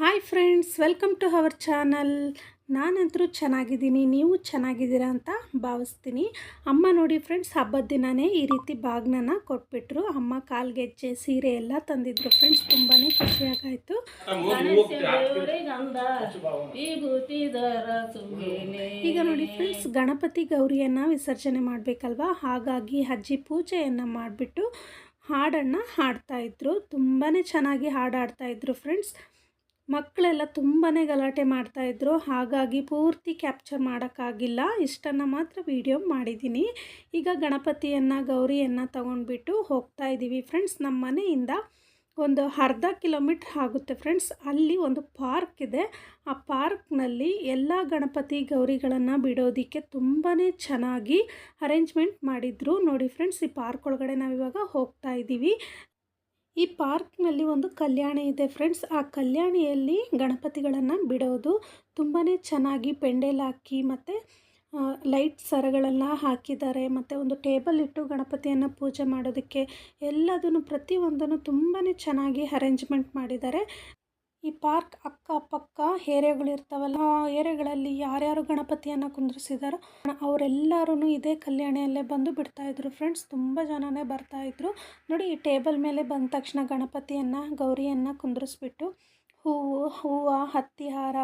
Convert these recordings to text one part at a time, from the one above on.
Hi friends, welcome to our channel. ನಾನಂತರೂ ಚೆನ್ನಾಗಿದ್ದೀನಿ, ನೀವು ಚೆನ್ನಾಗಿದ್ದೀರಾ ಅಂತ ಭಾವಿಸ್ತೀನಿ. ಅಮ್ಮ ನೋಡಿ ಫ್ರೆಂಡ್ಸ್, ಹಬ್ಬದ ದಿನವೇ ಈ ರೀತಿ ಬಾಗ್ನನ ಕೊಟ್ಬಿಟ್ರು. ಅಮ್ಮ ಕಾಲ್ಗೆಜ್ಜೆ ಸೀರೆ ಎಲ್ಲ ತಂದಿದ್ರು ಫ್ರೆಂಡ್ಸ್ ತುಂಬಾ ಖುಷಿಯಾಗಾಯಿತು. ಈಗ ನೋಡಿ ಫ್ರೆಂಡ್ಸ್, ಗಣಪತಿ ಗೌರಿಯನ್ನು ವಿಸರ್ಜನೆ ಮಾಡಬೇಕಲ್ವಾ? ಹಾಗಾಗಿ ಅಜ್ಜಿ ಪೂಜೆಯನ್ನು ಮಾಡಿಬಿಟ್ಟು ಹಾಡನ್ನು ಹಾಡ್ತಾಯಿದ್ರು ತುಂಬಾ ಚೆನ್ನಾಗಿ ಹಾಡಾಡ್ತಾಯಿದ್ರು ಫ್ರೆಂಡ್ಸ್. ಮಕ್ಕಳೆಲ್ಲ ತುಂಬಾ ಗಲಾಟೆ ಮಾಡ್ತಾಯಿದ್ರು ಹಾಗಾಗಿ ಪೂರ್ತಿ ಕ್ಯಾಪ್ಚರ್ ಮಾಡೋಕ್ಕಾಗಿಲ್ಲ. ಇಷ್ಟನ್ನು ಮಾತ್ರ ವಿಡಿಯೋ ಮಾಡಿದ್ದೀನಿ. ಈಗ ಗಣಪತಿಯನ್ನು, ಗೌರಿಯನ್ನು ತಗೊಂಡ್ಬಿಟ್ಟು ಹೋಗ್ತಾ ಇದ್ದೀವಿ ಫ್ರೆಂಡ್ಸ್. ನಮ್ಮ ಮನೆಯಿಂದ ಒಂದು ಅರ್ಧ ಕಿಲೋಮೀಟ್ರ್ ಆಗುತ್ತೆ ಫ್ರೆಂಡ್ಸ್. ಅಲ್ಲಿ ಒಂದು ಪಾರ್ಕ್ ಇದೆ. ಆ ಪಾರ್ಕ್ನಲ್ಲಿ ಎಲ್ಲ ಗಣಪತಿ, ಗೌರಿಗಳನ್ನು ಬಿಡೋದಕ್ಕೆ ತುಂಬಾ ಚೆನ್ನಾಗಿ ಅರೇಂಜ್ಮೆಂಟ್ ಮಾಡಿದ್ರು. ನೋಡಿ ಫ್ರೆಂಡ್ಸ್, ಈ ಪಾರ್ಕ್ ಒಳಗಡೆ ನಾವಿವಾಗ ಹೋಗ್ತಾ ಇದ್ದೀವಿ ಈ ಪಾರ್ಕ್ನಲ್ಲಿ ಒಂದು ಕಲ್ಯಾಣಿ ಇದೆ ಫ್ರೆಂಡ್ಸ್. ಆ ಕಲ್ಯಾಣಿಯಲ್ಲಿ ಗಣಪತಿಗಳನ್ನು ಬಿಡೋದು ತುಂಬಾ ಚೆನ್ನಾಗಿ ಪೆಂಡೆಲ್ ಹಾಕಿ ಮತ್ತು ಲೈಟ್ ಸರಗಳೆಲ್ಲ ಹಾಕಿದ್ದಾರೆ. ಮತ್ತು ಒಂದು ಟೇಬಲ್ ಇಟ್ಟು ಗಣಪತಿಯನ್ನು ಪೂಜೆ ಮಾಡೋದಕ್ಕೆ ಎಲ್ಲದನ್ನು ಪ್ರತಿಯೊಂದನ್ನು ತುಂಬಾ ಚೆನ್ನಾಗಿ ಅರೇಂಜ್ಮೆಂಟ್ ಮಾಡಿದ್ದಾರೆ. ಈ ಪಾರ್ಕ್ ಅಕ್ಕಪಕ್ಕ ಏರಿಯಾಗಳಿರ್ತಾವಲ್ಲ, ಆ ಏರಿಯಾಗಳಲ್ಲಿ ಯಾರ್ಯಾರು ಗಣಪತಿಯನ್ನು ಕುಂದಿರಿಸಿದಾರೋ ಅವರೆಲ್ಲರೂ ಇದೇ ಕಲ್ಯಾಣಿಯಲ್ಲೇ ಬಂದು ಬಿಡ್ತಾ ಇದ್ರು. ಫ್ರೆಂಡ್ಸ್ ತುಂಬ ಜನನೇ ಬರ್ತಾಯಿದ್ರು ನೋಡಿ, ಈ ಟೇಬಲ್ ಮೇಲೆ ಬಂದ ತಕ್ಷಣ ಗಣಪತಿಯನ್ನು, ಗೌರಿಯನ್ನು ಕುಂದಿರಿಸ್ಬಿಟ್ಟು ಹೂವು ಹೂವು ಹತ್ತಿ ಹಾರ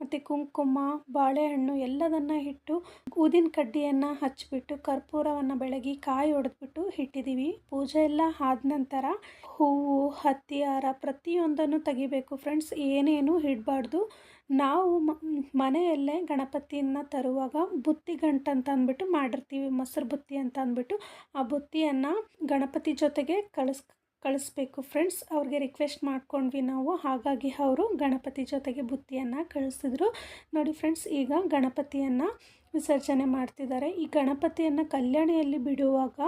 ಮತ್ತು ಕುಂಕುಮ, ಬಾಳೆಹಣ್ಣು ಎಲ್ಲದನ್ನು ಇಟ್ಟು ಊದಿನ ಕಡ್ಡಿಯನ್ನು ಹಚ್ಚಿಬಿಟ್ಟು ಕರ್ಪೂರವನ್ನು ಬೆಳಗಿ ಕಾಯಿ ಹೊಡೆದ್ಬಿಟ್ಟು ಇಟ್ಟಿದ್ದೀವಿ ಪೂಜೆ ಎಲ್ಲ ಆದ ನಂತರ ಹೂವು, ಹತ್ತಿ, ಹಾರ ಪ್ರತಿಯೊಂದನ್ನು ತೆಗಿಬೇಕು ಫ್ರೆಂಡ್ಸ್. ಏನೇನು ಇಡಬಾರ್ದು. ನಾವು ಮನೆಯಲ್ಲೇ ಗಣಪತಿಯನ್ನು ತರುವಾಗ ಬುತ್ತಿ ಗಂಟ ಅಂತ ಅಂದ್ಬಿಟ್ಟು ಮಾಡಿರ್ತೀವಿ. ಮೊಸರು ಬುತ್ತಿ ಅಂತ ಅಂದ್ಬಿಟ್ಟು ಆ ಬುತ್ತಿಯನ್ನು ಗಣಪತಿ ಜೊತೆಗೆ ಕಳಿಸ್ ಕಳಿಸ್ಬೇಕು. ಫ್ರೆಂಡ್ಸ್, ಅವ್ರಿಗೆ ರಿಕ್ವೆಸ್ಟ್ ಮಾಡ್ಕೊಂಡ್ವಿ ನಾವು. ಹಾಗಾಗಿ ಅವರು ಗಣಪತಿ ಜೊತೆಗೆ ಬುತ್ತಿಯನ್ನು ಕಳಿಸಿದ್ರು. ನೋಡಿ ಫ್ರೆಂಡ್ಸ್, ಈಗ ಗಣಪತಿಯನ್ನು ವಿಸರ್ಜನೆ ಮಾಡ್ತಿದ್ದಾರೆ. ಈ ಗಣಪತಿಯನ್ನು ಕಲ್ಯಾಣಿಯಲ್ಲಿ ಬಿಡುವಾಗ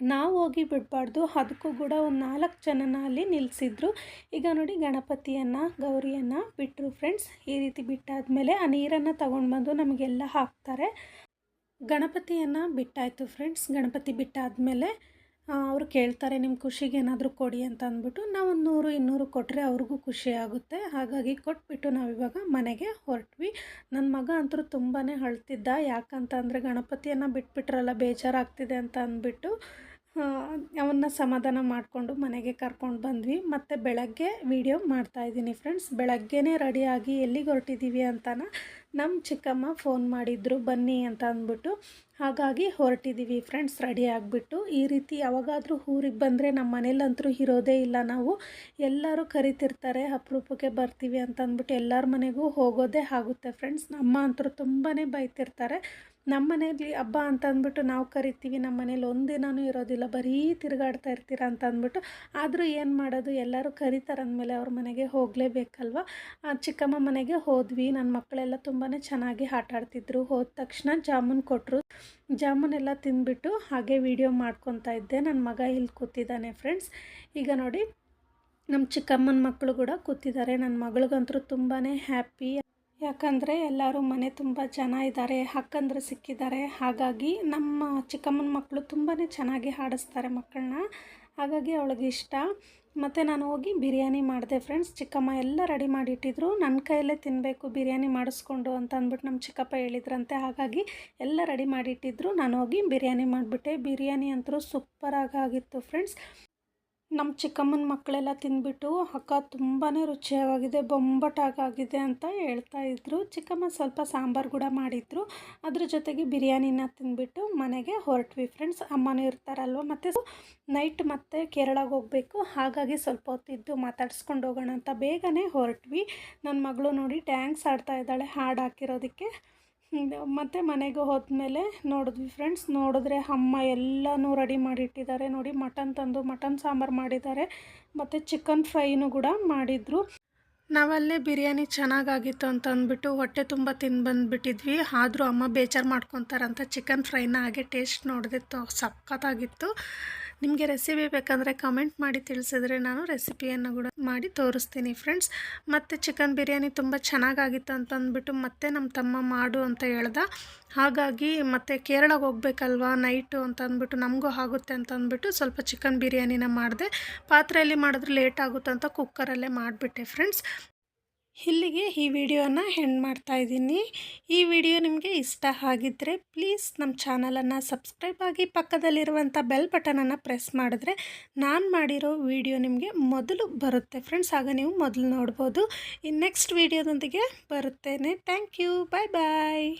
ನಾವು ಹೋಗಿ ಬಿಡಬಾರ್ದು. ಅದಕ್ಕೂ ಕೂಡ ಒಂದು ನಾಲ್ಕು ಜನನ ಅಲ್ಲಿ ನಿಲ್ಲಿಸಿದ್ರು ಈಗ ನೋಡಿ ಗಣಪತಿಯನ್ನು, ಗೌರಿಯನ್ನು ಬಿಟ್ಟರು ಫ್ರೆಂಡ್ಸ್. ಈ ರೀತಿ ಬಿಟ್ಟಾದಮೇಲೆ ಆ ನೀರನ್ನು ತಗೊಂಡು ಬಂದು ನಮಗೆಲ್ಲ ಹಾಕ್ತಾರೆ. ಗಣಪತಿಯನ್ನು ಬಿಟ್ಟಾಯಿತು ಫ್ರೆಂಡ್ಸ್. ಗಣಪತಿ ಬಿಟ್ಟಾದಮೇಲೆ ಅವರು ಕೇಳ್ತಾರೆ ನಿಮ್ಮ ಖುಷಿಗೆ ಏನಾದರೂ ಕೊಡಿ ಅಂತ ಅಂದ್ಬಿಟ್ಟು ನಾವು ಒಂದು ನೂರು, ಇನ್ನೂರು ಕೊಟ್ಟರೆ ಅವ್ರಿಗೂ ಖುಷಿ ಆಗುತ್ತೆ. ಹಾಗಾಗಿ ಕೊಟ್ಬಿಟ್ಟು ನಾವಿವಾಗ ಮನೆಗೆ ಹೊರಟ್ವಿ. ನನ್ನ ಮಗ ಅಂತೂ ತುಂಬಾ ಅಳ್ತಿದ್ದ. ಯಾಕಂತಂದರೆ ಗಣಪತಿಯನ್ನು ಬಿಟ್ಬಿಟ್ರಲ್ಲ, ಬೇಜಾರಾಗ್ತಿದೆ ಅಂತ ಅಂದ್ಬಿಟ್ಟು ಅವನ್ನ ಸಮಾಧಾನ ಮಾಡಿಕೊಂಡು ಮನೆಗೆ ಕರ್ಕೊಂಡು ಬಂದ್ವಿ. ಮತ್ತು ಬೆಳಗ್ಗೆ ವೀಡಿಯೋ ಮಾಡ್ತಾಯಿದ್ದೀನಿ ಫ್ರೆಂಡ್ಸ್ ಬೆಳಗ್ಗೆನೇ ರೆಡಿಯಾಗಿ ಎಲ್ಲಿಗೆ ಹೊರಟಿದ್ದೀವಿ ಅಂತಾನ ನಮ್ಮ ಚಿಕ್ಕಮ್ಮ ಫೋನ್ ಮಾಡಿದ್ರು, ಬನ್ನಿ ಅಂತ ಅಂದ್ಬಿಟ್ಟು. ಹಾಗಾಗಿ ಹೊರಟಿದ್ದೀವಿ ಫ್ರೆಂಡ್ಸ್ ರೆಡಿ ಆಗಿಬಿಟ್ಟು. ಈ ರೀತಿ ಯಾವಾಗಾದರೂ ಊರಿಗೆ ಬಂದರೆ ನಮ್ಮ ಮನೇಲಂತರೂ ಇರೋದೇ ಇಲ್ಲ ನಾವು. ಎಲ್ಲರೂ ಕರಿತಿರ್ತಾರೆ, ಅಪರೂಪಕ್ಕೆ ಬರ್ತೀವಿ ಅಂತ ಅಂದ್ಬಿಟ್ಟು ಎಲ್ಲರ ಮನೆಗೂ ಹೋಗೋದೇ ಆಗುತ್ತೆ ಫ್ರೆಂಡ್ಸ್ ನಮ್ಮ ಅಂತರೂ ತುಂಬಾ ಬೈತಿರ್ತಾರೆ. ನಮ್ಮ ಮನೇಲಿ ಹಬ್ಬ ಅಂತ ಅಂದ್ಬಿಟ್ಟು ನಾವು ಕರಿತೀವಿ, ನಮ್ಮ ಮನೇಲಿ ಒಂದಿನೂ ಇರೋದಿಲ್ಲ, ಬರೀ ತಿರುಗಾಡ್ತಾ ಇರ್ತೀರ ಅಂತ ಅಂದ್ಬಿಟ್ಟು. ಆದರೂ ಏನು ಮಾಡೋದು, ಎಲ್ಲರೂ ಕರಿತಾರೆ ಅಂದಮೇಲೆ ಅವ್ರ ಮನೆಗೆ ಹೋಗಲೇಬೇಕಲ್ವ? ಚಿಕ್ಕಮ್ಮ ಮನೆಗೆ ಹೋದ್ವಿ ನನ್ನ ಮಕ್ಕಳೆಲ್ಲ ತುಂಬಾ ಚೆನ್ನಾಗಿ ಆಟ ಆಡ್ತಿದ್ರು ಹೋದ ತಕ್ಷಣ ಜಾಮೂನ್ ಕೊಟ್ಟರು ಜಾಮೂನೆಲ್ಲ ತಿಂದ್ಬಿಟ್ಟು ಹಾಗೆ ವಿಡಿಯೋ ಮಾಡ್ಕೊತಾ ಇದ್ದೆ. ನನ್ನ ಮಗ ಇಲ್ಲಿ ಕೂತಿದ್ದಾನೆ ಫ್ರೆಂಡ್ಸ್. ಈಗ ನೋಡಿ ನಮ್ಮ ಚಿಕ್ಕಮ್ಮನ ಮಕ್ಕಳು ಕೂಡ ಕೂತಿದ್ದಾರೆ. ನನ್ನ ಮಗಳಿಗಂತೂ ತುಂಬಾ ಹ್ಯಾಪಿ. ಯಾಕಂದರೆ ಎಲ್ಲರೂ ಮನೆ ತುಂಬ ಜನ ಇದ್ದಾರೆ, ಅಕ್ಕಂದ್ರೆ ಸಿಕ್ಕಿದ್ದಾರೆ. ಹಾಗಾಗಿ ನಮ್ಮ ಚಿಕ್ಕಮ್ಮನ ಮಕ್ಕಳು ತುಂಬಾ ಚೆನ್ನಾಗಿ ಹಾಡಿಸ್ತಾರೆ ಮಕ್ಕಳನ್ನ. ಹಾಗಾಗಿ ಅವಳಿಗೆ ಇಷ್ಟ. ಮತ್ತು ನಾನು ಹೋಗಿ ಬಿರಿಯಾನಿ ಮಾಡಿದೆ ಫ್ರೆಂಡ್ಸ್ ಚಿಕ್ಕಮ್ಮ ಎಲ್ಲ ರೆಡಿ ಮಾಡಿಟ್ಟಿದ್ರು. ನನ್ನ ಕೈಯಲ್ಲೇ ತಿನ್ನಬೇಕು ಬಿರಿಯಾನಿ ಮಾಡಿಸ್ಕೊಂಡು ಅಂತ ಅಂದ್ಬಿಟ್ಟು ನಮ್ಮ ಚಿಕ್ಕಪ್ಪ ಹೇಳಿದ್ರಂತೆ. ಹಾಗಾಗಿ ಎಲ್ಲ ರೆಡಿ ಮಾಡಿಟ್ಟಿದ್ರು. ನಾನು ಹೋಗಿ ಬಿರಿಯಾನಿ ಮಾಡಿಬಿಟ್ಟೆ. ಬಿರಿಯಾನಿ ಅಂತೂ ಸೂಪರಾಗಿ ಆಗಿತ್ತು ಫ್ರೆಂಡ್ಸ್ ನಮ್ಮ ಚಿಕ್ಕಮ್ಮನ ಮಕ್ಕಳೆಲ್ಲ ತಿಂದ್ಬಿಟ್ಟು ಅಕ್ಕ ತುಂಬಾ ರುಚಿಯಾಗಿದೆ, ಬೊಂಬಟಾಗಾಗಿದೆ ಅಂತ ಹೇಳ್ತಾ ಇದ್ರು. ಚಿಕ್ಕಮ್ಮ ಸ್ವಲ್ಪ ಸಾಂಬಾರು ಕೂಡ ಮಾಡಿದ್ರು. ಅದ್ರ ಜೊತೆಗೆ ಬಿರಿಯಾನಿನ ತಿಂದ್ಬಿಟ್ಟು ಮನೆಗೆ ಹೊರಟ್ವಿ ಫ್ರೆಂಡ್ಸ್. ಅಮ್ಮನೂ ಇರ್ತಾರಲ್ವ, ಮತ್ತು ನೈಟ್ ಮತ್ತೆ ಕೇರಳಗೆ ಹೋಗಬೇಕು. ಹಾಗಾಗಿ ಸ್ವಲ್ಪ ಹೊತ್ತಿದ್ದು ಮಾತಾಡ್ಸ್ಕೊಂಡು ಹೋಗೋಣ ಅಂತ ಬೇಗನೆ ಹೊರಟ್ವಿ. ನನ್ನ ಮಗಳು ನೋಡಿ ಡ್ಯಾನ್ಸ್ ಆಡ್ತಾ ಇದ್ದಾಳೆ, ಹಾಡು ಹಾಕಿರೋದಕ್ಕೆ. ಮತ್ತು ಮನೆಗೆ ಹೋದ್ಮೇಲೆ ನೋಡಿದ್ವಿ ಫ್ರೆಂಡ್ಸ್ ನೋಡಿದ್ರೆ ಅಮ್ಮ ಎಲ್ಲನೂ ರೆಡಿ ಮಾಡಿಟ್ಟಿದ್ದಾರೆ. ನೋಡಿ ಮಟನ್ ತಂದು ಮಟನ್ ಸಾಂಬಾರು ಮಾಡಿದ್ದಾರೆ. ಮತ್ತು ಚಿಕನ್ ಫ್ರೈನೂ ಕೂಡ ಮಾಡಿದರು. ನಾವಲ್ಲೇ ಬಿರಿಯಾನಿ ಚೆನ್ನಾಗಾಗಿತ್ತು ಅಂತ ಅಂದ್ಬಿಟ್ಟು ಹೊಟ್ಟೆ ತುಂಬ ತಿಂದು ಬಂದುಬಿಟ್ಟಿದ್ವಿ. ಆದರೂ ಅಮ್ಮ ಬೇಜಾರು ಮಾಡ್ಕೊತಾರಂತ ಚಿಕನ್ ಫ್ರೈನ ಹಾಗೆ ಟೇಸ್ಟ್ ನೋಡಿದೆ ಸಖತ್ತಾಗಿತ್ತು. ನಿಮಗೆ ರೆಸಿಪಿ ಬೇಕಂದರೆ ಕಮೆಂಟ್ ಮಾಡಿ ತಿಳಿಸಿದ್ರೆ ನಾನು ರೆಸಿಪಿಯನ್ನು ಕೂಡ ಮಾಡಿ ತೋರಿಸ್ತೀನಿ ಫ್ರೆಂಡ್ಸ್ ಮತ್ತು ಚಿಕನ್ ಬಿರಿಯಾನಿ ತುಂಬ ಚೆನ್ನಾಗಾಗಿತ್ತು ಅಂತ ಅಂದ್ಬಿಟ್ಟು ಮತ್ತೆ ನಮ್ಮ ತಮ್ಮ ಮಾಡು ಅಂತ ಹೇಳ್ದ. ಹಾಗಾಗಿ ಮತ್ತು ಕೇರಳಗೆ ಹೋಗ್ಬೇಕಲ್ವಾ ನೈಟು ಅಂತ ಅಂದ್ಬಿಟ್ಟು ನಮಗೂ ಆಗುತ್ತೆ ಅಂತ ಅಂದ್ಬಿಟ್ಟು ಸ್ವಲ್ಪ ಚಿಕನ್ ಬಿರಿಯಾನಿನ ಮಾಡಿದೆ. ಪಾತ್ರೆಯಲ್ಲಿ ಮಾಡಿದ್ರೆ ಲೇಟ್ ಆಗುತ್ತೆ ಅಂತ ಕುಕ್ಕರಲ್ಲೇ ಮಾಡಿಬಿಟ್ಟೆ ಫ್ರೆಂಡ್ಸ್ ಇಲ್ಲಿಗೆ ಈ ವಿಡಿಯೋನ ಹೆಂಡ್ ಮಾಡ್ತಾ ಇದ್ದೀನಿ. ಈ ವಿಡಿಯೋ ನಿಮಗೆ ಇಷ್ಟ ಆಗಿದ್ದರೆ ಪ್ಲೀಸ್ ನಮ್ಮ ಚಾನಲನ್ನು ಸಬ್ಸ್ಕ್ರೈಬ್ ಆಗಿ ಪಕ್ಕದಲ್ಲಿರುವಂಥ ಬೆಲ್ ಬಟನನ್ನು ಪ್ರೆಸ್ ಮಾಡಿದ್ರೆ ನಾನು ಮಾಡಿರೋ ವಿಡಿಯೋ ನಿಮಗೆ ಮೊದಲು ಬರುತ್ತೆ ಫ್ರೆಂಡ್ಸ್ ಆಗ ನೀವು ಮೊದಲು ನೋಡ್ಬೋದು. ಇನ್ನು ನೆಕ್ಸ್ಟ್ ವಿಡಿಯೋದೊಂದಿಗೆ ಬರುತ್ತೇನೆ. Thank you bye bye